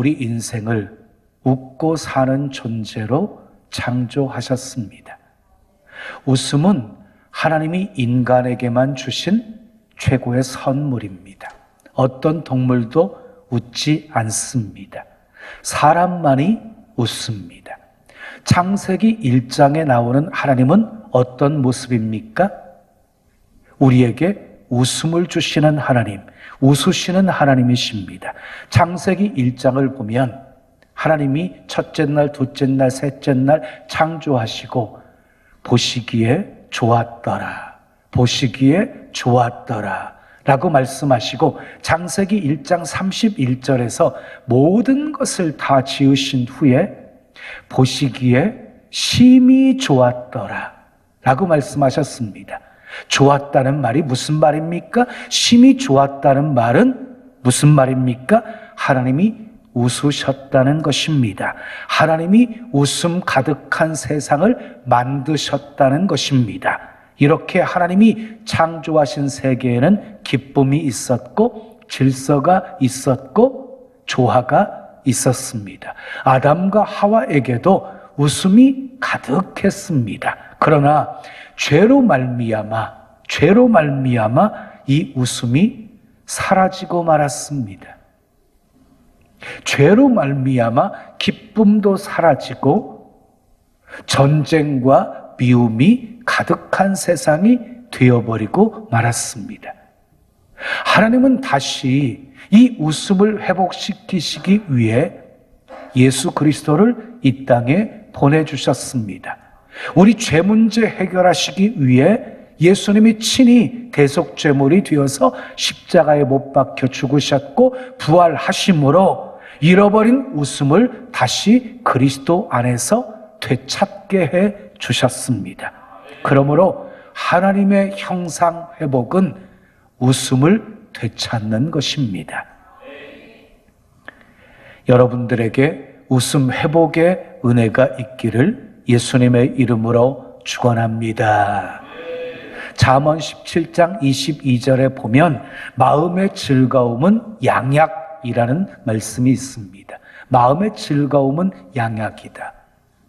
우리 인생을 웃고 사는 존재로 창조하셨습니다. 웃음은 하나님이 인간에게만 주신 최고의 선물입니다. 어떤 동물도 웃지 않습니다. 사람만이 웃습니다. 창세기 1장에 나오는 하나님은 어떤 모습입니까? 우리에게 웃음을 주시는 하나님, 웃으시는 하나님이십니다. 창세기 1장을 보면 하나님이 첫째 날, 둘째 날, 셋째 날 창조하시고 보시기에 좋았더라. 보시기에 좋았더라. 라고 말씀하시고 장세기 1장 31절에서 모든 것을 다 지으신 후에 보시기에 심히 좋았더라. 라고 말씀하셨습니다. 좋았다는 말이 무슨 말입니까? 심히 좋았다는 말은 무슨 말입니까? 하나님이 웃으셨다는 것입니다. 하나님이 웃음 가득한 세상을 만드셨다는 것입니다. 이렇게 하나님이 창조하신 세계에는 기쁨이 있었고 질서가 있었고 조화가 있었습니다. 아담과 하와에게도 웃음이 가득했습니다. 그러나 죄로 말미암아 죄로 말미암아 이 웃음이 사라지고 말았습니다. 죄로 말미암아 기쁨도 사라지고 전쟁과 미움이 가득한 세상이 되어버리고 말았습니다. 하나님은 다시 이 웃음을 회복시키시기 위해 예수 그리스도를 이 땅에 보내주셨습니다. 우리 죄 문제 해결하시기 위해 예수님이 친히 대속죄물이 되어서 십자가에 못 박혀 죽으셨고 부활하심으로 잃어버린 웃음을 다시 그리스도 안에서 되찾게 해 주셨습니다. 그러므로 하나님의 형상 회복은 웃음을 되찾는 것입니다. 여러분들에게 웃음 회복의 은혜가 있기를 예수님의 이름으로 축원합니다. 잠언 17장 22절에 보면 마음의 즐거움은 양약이라는 말씀이 있습니다. 마음의 즐거움은 양약이다.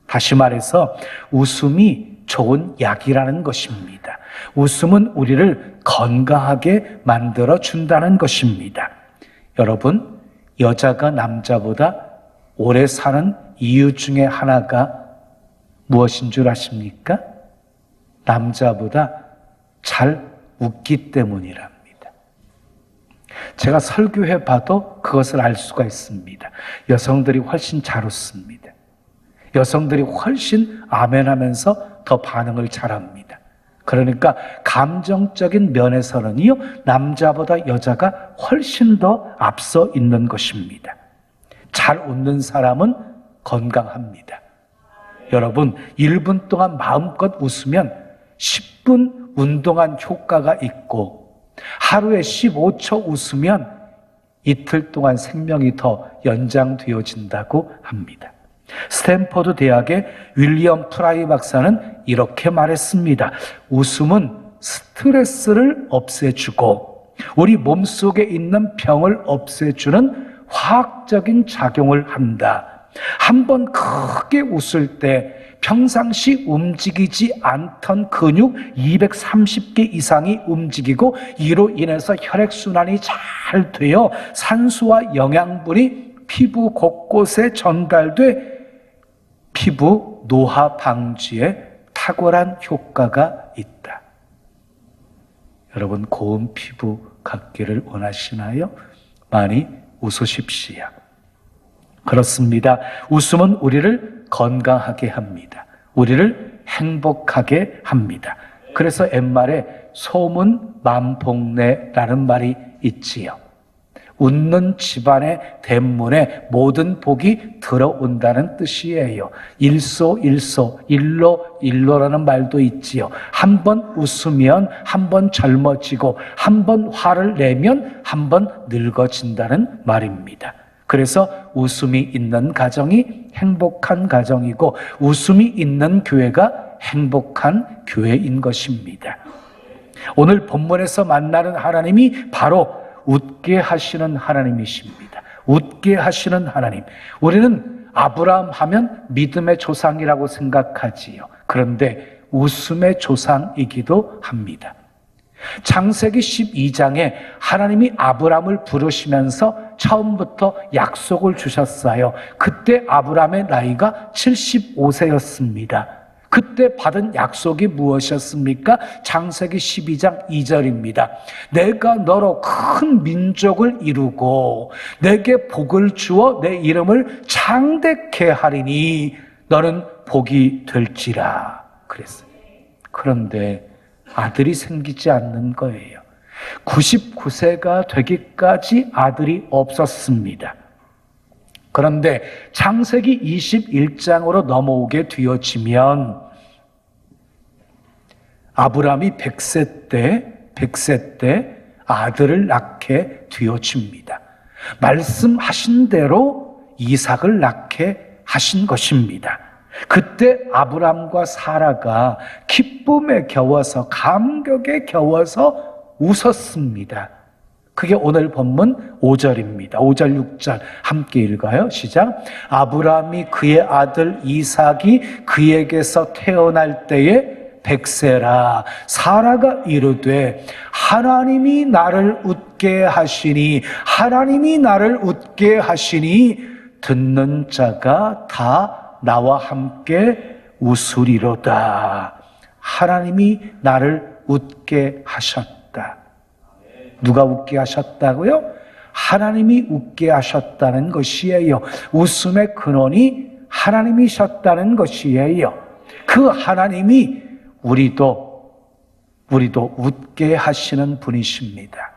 다시 말해서 웃음이 좋은 약이라는 것입니다. 웃음은 우리를 건강하게 만들어 준다는 것입니다. 여러분, 여자가 남자보다 오래 사는 이유 중에 하나가 무엇인 줄 아십니까? 남자보다 잘 웃기 때문이랍니다. 제가 설교해 봐도 그것을 알 수가 있습니다. 여성들이 훨씬 잘 웃습니다. 여성들이 훨씬 아멘 하면서 더 반응을 잘 합니다. 그러니까 감정적인 면에서는요, 남자보다 여자가 훨씬 더 앞서 있는 것입니다. 잘 웃는 사람은 건강합니다. 여러분, 1분 동안 마음껏 웃으면 10분 운동한 효과가 있고, 하루에 15초 웃으면 이틀 동안 생명이 더 연장되어진다고 합니다. 스탠퍼드 대학의 윌리엄 프라이 박사는 이렇게 말했습니다. 웃음은 스트레스를 없애주고 우리 몸속에 있는 병을 없애주는 화학적인 작용을 한다. 한 번 크게 웃을 때 평상시 움직이지 않던 근육 230개 이상이 움직이고 이로 인해서 혈액순환이 잘 되어 산소와 영양분이 피부 곳곳에 전달돼 피부 노화 방지에 탁월한 효과가 있다. 여러분 고운 피부 갖기를 원하시나요? 많이 웃으십시오. 그렇습니다. 웃음은 우리를 건강하게 합니다. 우리를 행복하게 합니다. 그래서 옛말에 소문 만복내라는 말이 있지요. 웃는 집안의 대문에 모든 복이 들어온다는 뜻이에요. 일소 일소, 일로 일로라는 말도 있지요. 한 번 웃으면 한 번 젊어지고 한 번 화를 내면 한 번 늙어진다는 말입니다. 그래서 웃음이 있는 가정이 행복한 가정이고 웃음이 있는 교회가 행복한 교회인 것입니다. 오늘 본문에서 만나는 하나님이 바로 웃게 하시는 하나님이십니다. 웃게 하시는 하나님. 우리는 아브라함 하면 믿음의 조상이라고 생각하지요. 그런데 웃음의 조상이기도 합니다. 창세기 12장에 하나님이 아브람을 부르시면서 처음부터 약속을 주셨어요. 그때 아브람의 나이가 75세였습니다. 그때 받은 약속이 무엇이었습니까? 창세기 12장 2절입니다. 내가 너로 큰 민족을 이루고 내게 복을 주어 내 이름을 창대케 하리니 너는 복이 될지라 그랬어요. 그런데 아들이 생기지 않는 거예요. 99세가 되기까지 아들이 없었습니다. 그런데 창세기 21장으로 넘어오게 되어지면 아브라함이 100세 때 100세 때 아들을 낳게 되어집니다. 말씀하신 대로 이삭을 낳게 하신 것입니다. 그때 아브람과 사라가 기쁨에 겨워서 감격에 겨워서 웃었습니다. 그게 오늘 본문 5절입니다. 5절 6절 함께 읽어요. 시작. 아브람이 그의 아들 이삭이 그에게서 태어날 때에 백세라 사라가 이르되 하나님이 나를 웃게 하시니 하나님이 나를 웃게 하시니 듣는 자가 다 나와 함께 웃으리로다. 하나님이 나를 웃게 하셨다. 누가 웃게 하셨다고요? 하나님이 웃게 하셨다는 것이에요. 웃음의 근원이 하나님이셨다는 것이에요. 그 하나님이 우리도 우리도 웃게 하시는 분이십니다.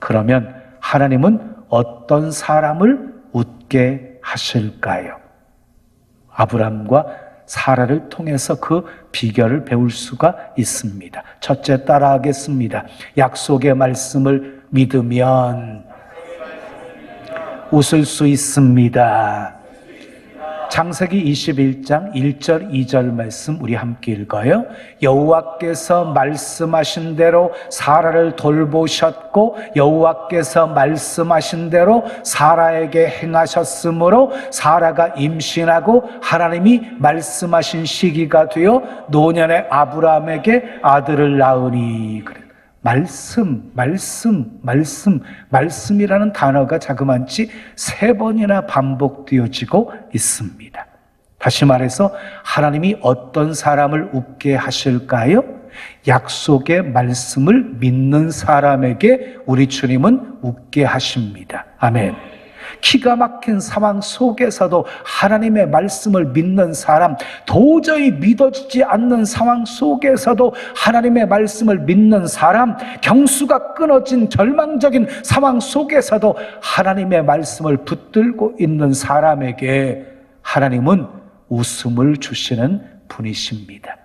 그러면 하나님은 어떤 사람을 웃게 하실까요? 아브람과 사라를 통해서 그 비결을 배울 수가 있습니다. 첫째 따라하겠습니다. 약속의 말씀을 믿으면 웃을 수 있습니다. 창세기 21장 1절 2절 말씀 우리 함께 읽어요. 여호와께서 말씀하신 대로 사라를 돌보셨고 여호와께서 말씀하신 대로 사라에게 행하셨으므로 사라가 임신하고 하나님이 말씀하신 시기가 되어 노년의 아브라함에게 아들을 낳으니 그래. 말씀, 말씀, 말씀, 말씀이라는 단어가 자그만치 세 번이나 반복되어지고 있습니다. 다시 말해서 하나님이 어떤 사람을 웃게 하실까요? 약속의 말씀을 믿는 사람에게 우리 주님은 웃게 하십니다. 아멘. 기가 막힌 상황 속에서도 하나님의 말씀을 믿는 사람, 도저히 믿어지지 않는 상황 속에서도 하나님의 말씀을 믿는 사람, 경수가 끊어진 절망적인 상황 속에서도 하나님의 말씀을 붙들고 있는 사람에게 하나님은 웃음을 주시는 분이십니다.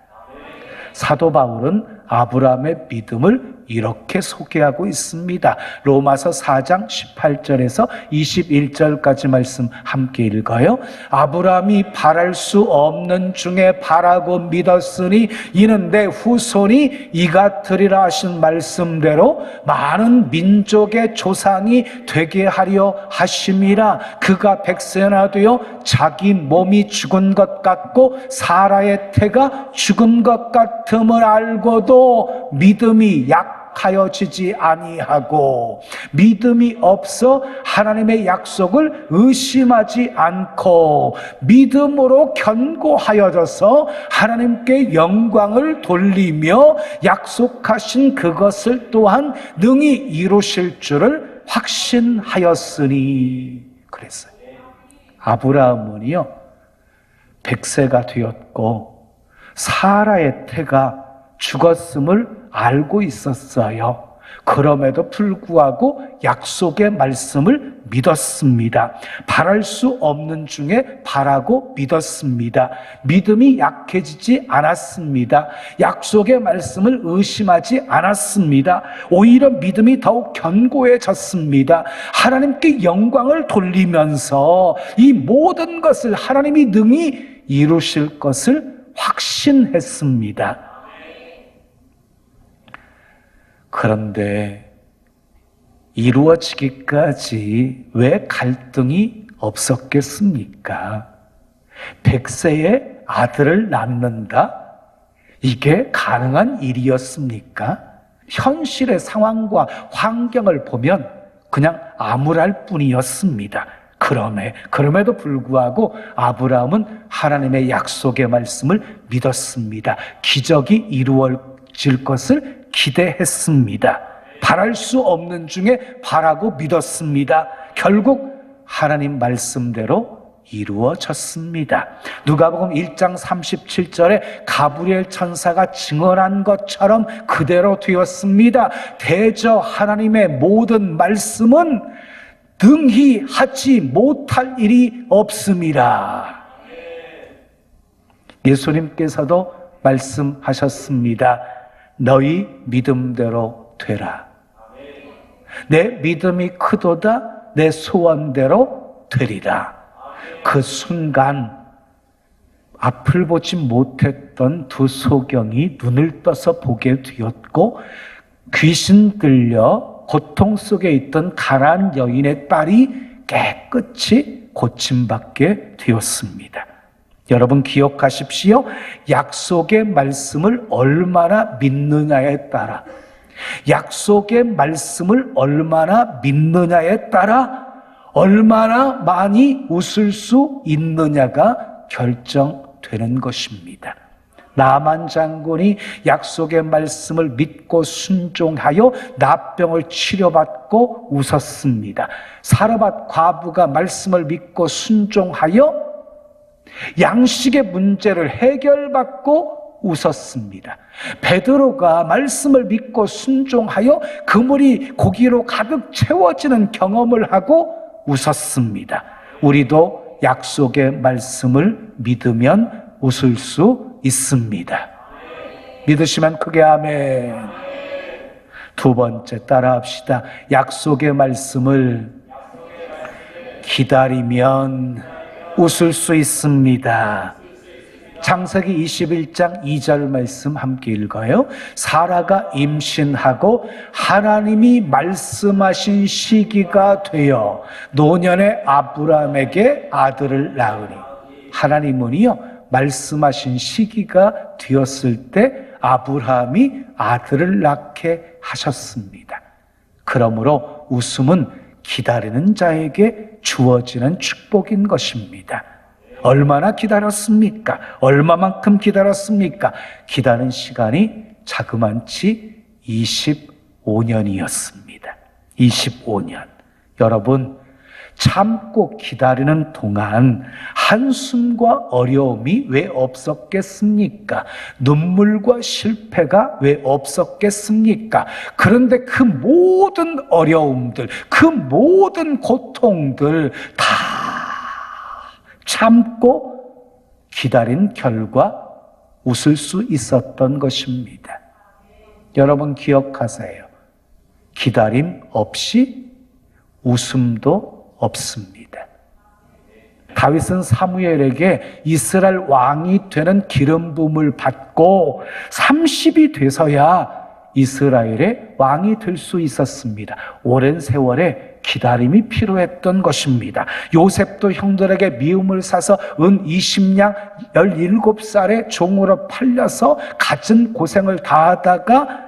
사도 바울은 아브라함의 믿음을 이렇게 소개하고 있습니다. 로마서 4장 18절에서 21절까지 말씀 함께 읽어요. 아브라함이 바랄 수 없는 중에 바라고 믿었으니 이는 내 후손이 이같으리라 하신 말씀대로 많은 민족의 조상이 되게 하려 하심이라 그가 백세나 되어 자기 몸이 죽은 것 같고 사라의 태가 죽은 것 같음을 알고도 믿음이 약 하여지지 아니하고 믿음이 없어 하나님의 약속을 의심하지 않고 믿음으로 견고하여져서 하나님께 영광을 돌리며 약속하신 그것을 또한 능히 이루실 줄을 확신하였으니 그랬어요. 아브라함은요 백세가 되었고 사라의 태가 죽었음을 알고 있었어요. 그럼에도 불구하고 약속의 말씀을 믿었습니다. 바랄 수 없는 중에 바라고 믿었습니다. 믿음이 약해지지 않았습니다. 약속의 말씀을 의심하지 않았습니다. 오히려 믿음이 더욱 견고해졌습니다. 하나님께 영광을 돌리면서 이 모든 것을 하나님이 능히 이루실 것을 확신했습니다. 그런데 이루어지기까지 왜 갈등이 없었겠습니까? 백세의 아들을 낳는다? 이게 가능한 일이었습니까? 현실의 상황과 환경을 보면 그냥 암울할 뿐이었습니다. 그럼에, 그럼에도 불구하고 아브라함은 하나님의 약속의 말씀을 믿었습니다. 기적이 이루어질 것을 기대했습니다. 바랄 수 없는 중에 바라고 믿었습니다. 결국 하나님 말씀대로 이루어졌습니다. 누가복음 1장 37절에 가브리엘 천사가 증언한 것처럼 그대로 되었습니다. 대저 하나님의 모든 말씀은 등히 하지 못할 일이 없습니다. 예수님께서도 말씀하셨습니다. 너희 믿음대로 되라. 내 믿음이 크도다 내 소원대로 되리라. 그 순간 앞을 보지 못했던 두 소경이 눈을 떠서 보게 되었고 귀신 들려 고통 속에 있던 가난 여인의 딸이 깨끗이 고침받게 되었습니다. 여러분 기억하십시오. 약속의 말씀을 얼마나 믿느냐에 따라 약속의 말씀을 얼마나 믿느냐에 따라 얼마나 많이 웃을 수 있느냐가 결정되는 것입니다. 나만 장군이 약속의 말씀을 믿고 순종하여 나병을 치료받고 웃었습니다. 사르밧 과부가 말씀을 믿고 순종하여 양식의 문제를 해결받고 웃었습니다. 베드로가 말씀을 믿고 순종하여 그물이 고기로 가득 채워지는 경험을 하고 웃었습니다. 우리도 약속의 말씀을 믿으면 웃을 수 있습니다. 믿으시면 크게 아멘. 두 번째 따라합시다. 약속의 말씀을 기다리면 웃을 수 있습니다. 창세기 21장 2절 말씀 함께 읽어요. 사라가 임신하고 하나님이 말씀하신 시기가 되어 노년의 아브라함에게 아들을 낳으니 하나님은요 말씀하신 시기가 되었을 때 아브라함이 아들을 낳게 하셨습니다. 그러므로 웃음은 기다리는 자에게 주어지는 축복인 것입니다. 얼마나 기다렸습니까? 얼마만큼 기다렸습니까? 기다린 시간이 자그만치 25년이었습니다. 25년. 여러분, 참고 기다리는 동안 한숨과 어려움이 왜 없었겠습니까? 눈물과 실패가 왜 없었겠습니까? 그런데 그 모든 어려움들, 그 모든 고통들 다 참고 기다린 결과 웃을 수 있었던 것입니다. 여러분 기억하세요. 기다림 없이 웃음도 없습니다. 다윗은 사무엘에게 이스라엘 왕이 되는 기름 부음을 받고 30이 돼서야 이스라엘의 왕이 될 수 있었습니다. 오랜 세월에 기다림이 필요했던 것입니다. 요셉도 형들에게 미움을 사서 은 20냥 17살에 종으로 팔려서 갖은 고생을 다하다가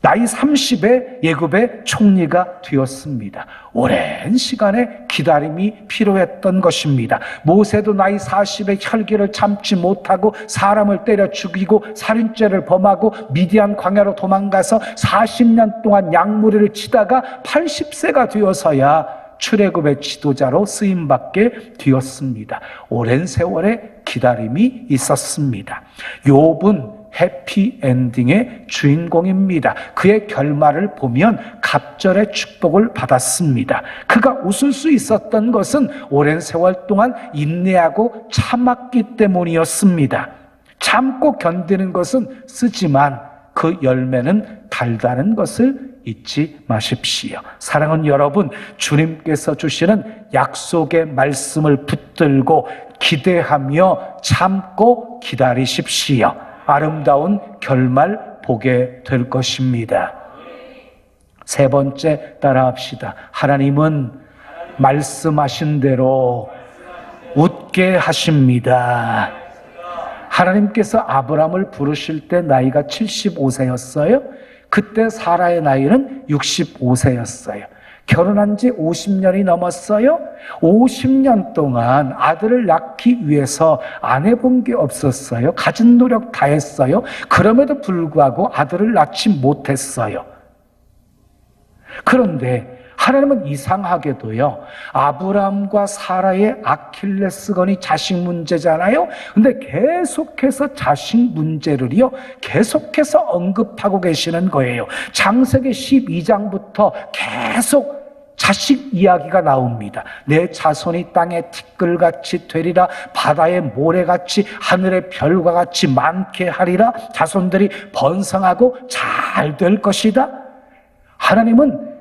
나이 30에 예굽의 총리가 되었습니다. 오랜 시간의 기다림이 필요했던 것입니다. 모세도 나이 40에 혈기를 참지 못하고 사람을 때려 죽이고 살인죄를 범하고 미디안 광야로 도망가서 40년 동안 약무리를 치다가 80세가 되어서야 출애굽의 지도자로 쓰임 받게 되었습니다. 오랜 세월의 기다림이 있었습니다. 욥은 해피 엔딩의 주인공입니다. 그의 결말을 보면 갑절의 축복을 받았습니다. 그가 웃을 수 있었던 것은 오랜 세월 동안 인내하고 참았기 때문이었습니다. 참고 견디는 것은 쓰지만 그 열매는 달다는 것을 잊지 마십시오. 사랑하는 여러분, 주님께서 주시는 약속의 말씀을 붙들고 기대하며 참고 기다리십시오. 아름다운 결말 보게 될 것입니다. 세 번째 따라 합시다. 하나님은 말씀하신 대로 웃게 하십니다. 하나님께서 아브람을 부르실 때 나이가 75세였어요. 그때 사라의 나이는 65세였어요. 결혼한 지 50년이 넘었어요. 50년 동안 아들을 낳기 위해서 안 해본 게 없었어요. 가진 노력 다 했어요. 그럼에도 불구하고 아들을 낳지 못했어요. 그런데 하나님은 이상하게도요, 아브람과 사라의 아킬레스건이 자식 문제잖아요? 근데 계속해서 자식 문제를요, 계속해서 언급하고 계시는 거예요. 장세기 12장부터 계속 자식 이야기가 나옵니다. 내 자손이 땅의 티끌같이 되리라 바다의 모래같이 하늘의 별과 같이 많게 하리라 자손들이 번성하고 잘 될 것이다. 하나님은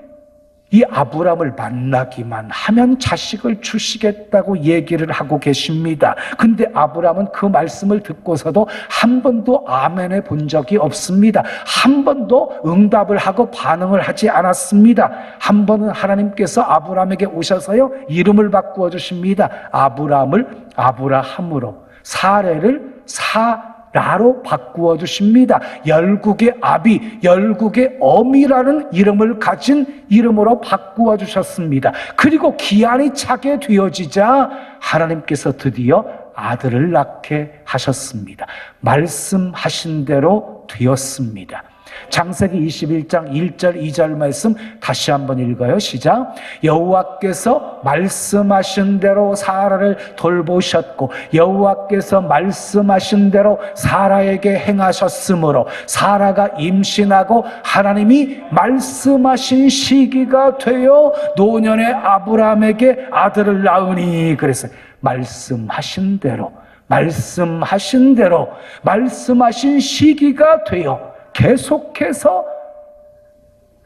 이 아브람을 만나기만 하면 자식을 주시겠다고 얘기를 하고 계십니다. 근데 아브람은 그 말씀을 듣고서도 한 번도 아멘해 본 적이 없습니다. 한 번도 응답을 하고 반응을 하지 않았습니다. 한 번은 하나님께서 아브람에게 오셔서요, 이름을 바꾸어 주십니다. 아브람을 아브라함으로, 사례를 사 라로 바꾸어 주십니다. 열국의 아비, 열국의 어미라는 이름을 가진 이름으로 바꾸어 주셨습니다. 그리고 기한이 차게 되어지자 하나님께서 드디어 아들을 낳게 하셨습니다. 말씀하신 대로 되었습니다. 장세기 21장 1절 2절 말씀 다시 한번 읽어요. 시작. 여호와께서 말씀하신 대로 사라를 돌보셨고 여호와께서 말씀하신 대로 사라에게 행하셨으므로 사라가 임신하고 하나님이 말씀하신 시기가 되어 노년의 아브라함에게 아들을 낳으니 그랬어요. 말씀하신 대로 말씀하신 대로 말씀하신 시기가 되어 계속해서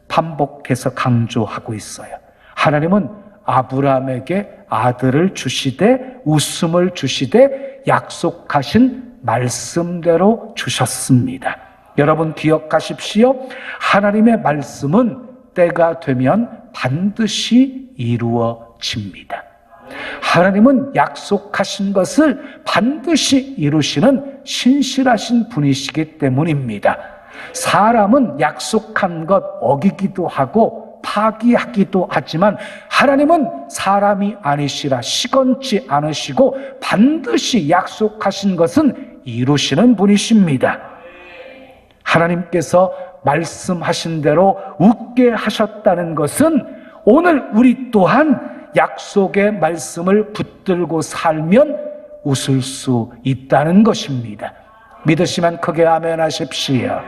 반복해서 강조하고 있어요. 하나님은 아브라함에게 아들을 주시되 웃음을 주시되 약속하신 말씀대로 주셨습니다. 여러분 기억하십시오. 하나님의 말씀은 때가 되면 반드시 이루어집니다. 하나님은 약속하신 것을 반드시 이루시는 신실하신 분이시기 때문입니다. 사람은 약속한 것 어기기도 하고 파기하기도 하지만 하나님은 사람이 아니시라 시건치 않으시고 반드시 약속하신 것은 이루시는 분이십니다. 하나님께서 말씀하신 대로 웃게 하셨다는 것은 오늘 우리 또한 약속의 말씀을 붙들고 살면 웃을 수 있다는 것입니다. 믿으시면 크게 아멘 하십시오.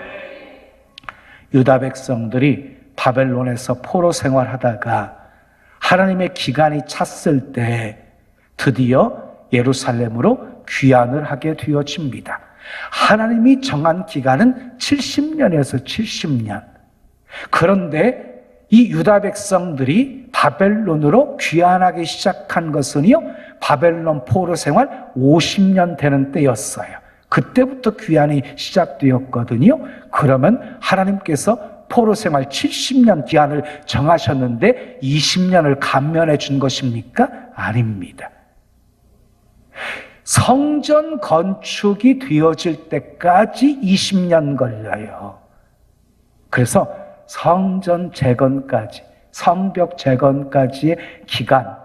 유다 백성들이 바벨론에서 포로 생활하다가 하나님의 기간이 찼을 때 드디어 예루살렘으로 귀환을 하게 되어집니다. 하나님이 정한 기간은 70년에서 70년. 그런데 이 유다 백성들이 바벨론으로 귀환하기 시작한 것은요, 바벨론 포로 생활 50년 되는 때였어요. 그때부터 귀환이 시작되었거든요. 그러면 하나님께서 포로 생활 70년 기한을 정하셨는데 20년을 감면해 준 것입니까? 아닙니다. 성전 건축이 되어질 때까지 20년 걸려요. 그래서 성전 재건까지, 성벽 재건까지의 기간,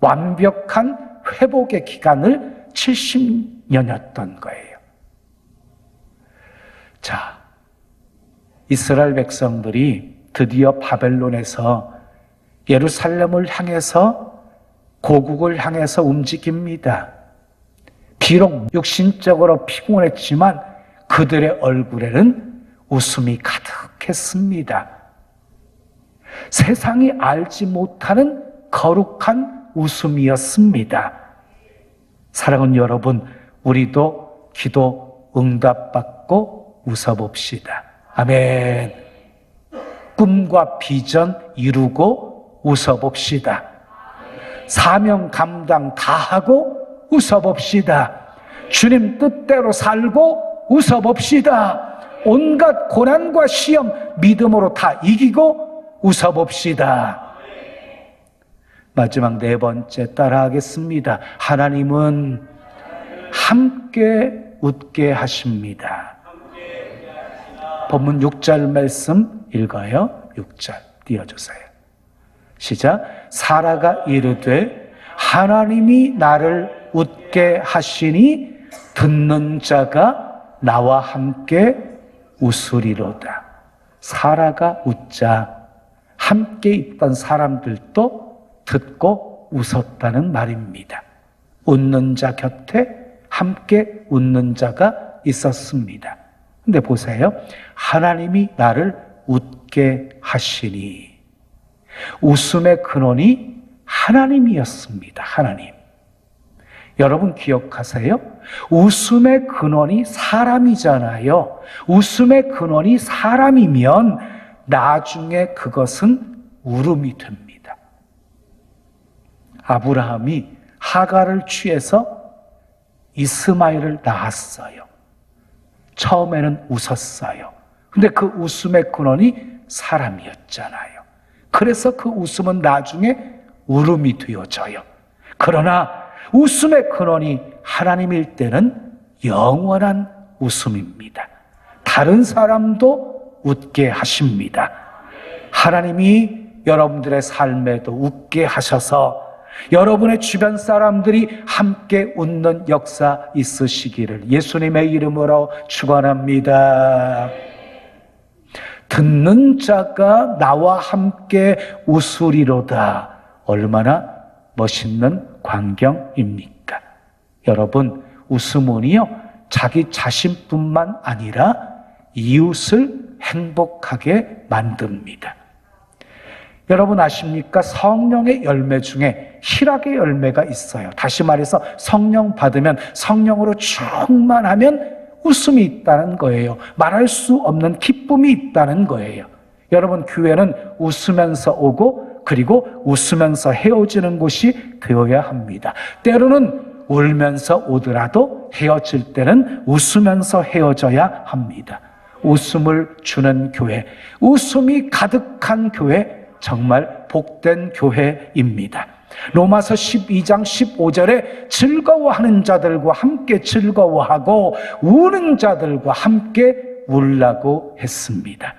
완벽한 회복의 기간을 70년이었던 거예요. 자, 이스라엘 백성들이 드디어 바벨론에서 예루살렘을 향해서 고국을 향해서 움직입니다. 비록 육신적으로 피곤했지만 그들의 얼굴에는 웃음이 가득했습니다. 세상이 알지 못하는 거룩한 웃음이었습니다. 사랑하는 여러분, 우리도 기도 응답받고 웃어봅시다. 아멘. 꿈과 비전 이루고 웃어봅시다. 사명 감당 다 하고 웃어봅시다. 주님 뜻대로 살고 웃어봅시다. 온갖 고난과 시험 믿음으로 다 이기고 웃어봅시다. 마지막 네 번째 따라하겠습니다. 하나님은 함께 웃게 하십니다. 본문 6절 말씀 읽어요. 6절 띄워주세요. 시작. 사라가 이르되 하나님이 나를 웃게 하시니 듣는 자가 나와 함께 웃으리로다. 사라가 웃자 함께 있던 사람들도 듣고 웃었다는 말입니다. 웃는 자 곁에 함께 웃는 자가 있었습니다. 근데 보세요. 하나님이 나를 웃게 하시니 웃음의 근원이 하나님이었습니다. 하나님. 여러분 기억하세요? 웃음의 근원이 사람이잖아요. 웃음의 근원이 사람이면 나중에 그것은 울음이 됩니다. 아브라함이 하가를 취해서 이스마엘을 낳았어요. 처음에는 웃었어요. 근데 그 웃음의 근원이 사람이었잖아요. 그래서 그 웃음은 나중에 울음이 되어져요. 그러나 웃음의 근원이 하나님일 때는 영원한 웃음입니다. 다른 사람도 웃게 하십니다. 하나님이 여러분들의 삶에도 웃게 하셔서 여러분의 주변 사람들이 함께 웃는 역사 있으시기를 예수님의 이름으로 축원합니다. 듣는 자가 나와 함께 웃으리로다. 얼마나 멋있는 광경입니까? 여러분, 웃음은요, 자기 자신뿐만 아니라 이웃을 행복하게 만듭니다. 여러분 아십니까? 성령의 열매 중에 희락의 열매가 있어요. 다시 말해서 성령 받으면 성령으로 충만하면 웃음이 있다는 거예요. 말할 수 없는 기쁨이 있다는 거예요. 여러분 교회는 웃으면서 오고 그리고 웃으면서 헤어지는 곳이 되어야 합니다. 때로는 울면서 오더라도 헤어질 때는 웃으면서 헤어져야 합니다. 웃음을 주는 교회, 웃음이 가득한 교회, 정말 복된 교회입니다. 로마서 12장 15절에 즐거워하는 자들과 함께 즐거워하고 우는 자들과 함께 울라고 했습니다.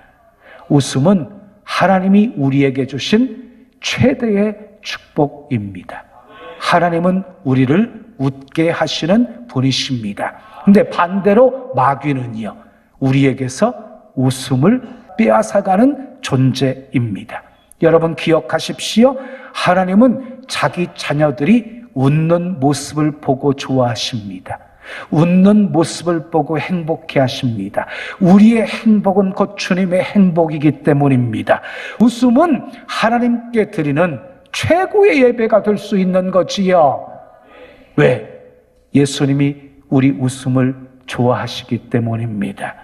웃음은 하나님이 우리에게 주신 최대의 축복입니다. 하나님은 우리를 웃게 하시는 분이십니다. 근데 반대로 마귀는요, 우리에게서 웃음을 빼앗아가는 존재입니다. 여러분 기억하십시오. 하나님은 자기 자녀들이 웃는 모습을 보고 좋아하십니다. 웃는 모습을 보고 행복해 하십니다. 우리의 행복은 곧 주님의 행복이기 때문입니다. 웃음은 하나님께 드리는 최고의 예배가 될 수 있는 거지요. 왜? 예수님이 우리 웃음을 좋아하시기 때문입니다.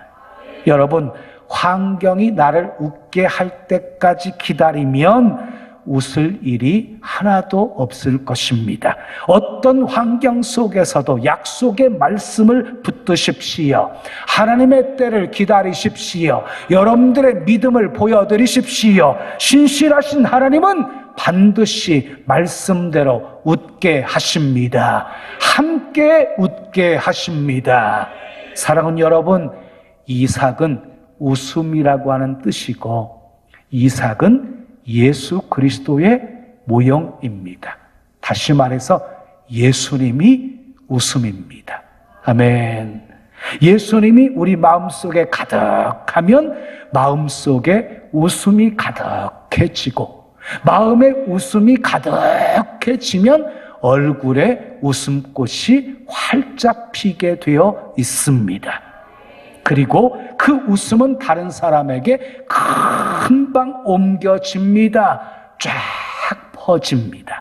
여러분, 환경이 나를 웃게 할 때까지 기다리면 웃을 일이 하나도 없을 것입니다. 어떤 환경 속에서도 약속의 말씀을 붙드십시오. 하나님의 때를 기다리십시오. 여러분들의 믿음을 보여드리십시오. 신실하신 하나님은 반드시 말씀대로 웃게 하십니다. 함께 웃게 하십니다. 사랑은 여러분, 이삭은 웃음이라고 하는 뜻이고, 이삭은 예수 그리스도의 모형입니다. 다시 말해서 예수님이 웃음입니다. 아멘. 예수님이 우리 마음속에 가득하면 마음속에 웃음이 가득해지고 마음에 웃음이 가득해지면 얼굴에 웃음꽃이 활짝 피게 되어 있습니다. 그리고 그 웃음은 다른 사람에게 금방 옮겨집니다. 쫙 퍼집니다.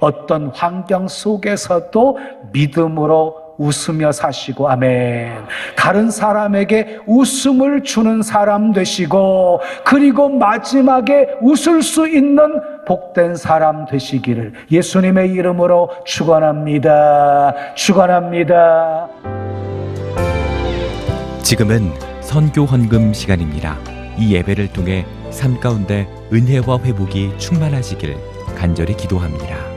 어떤 환경 속에서도 믿음으로 웃으며 사시고, 아멘. 다른 사람에게 웃음을 주는 사람 되시고, 그리고 마지막에 웃을 수 있는 복된 사람 되시기를 예수님의 이름으로 축원합니다. 축원합니다. 지금은 선교 헌금 시간입니다. 이 예배를 통해 삶 가운데 은혜와 회복이 충만하시길 간절히 기도합니다.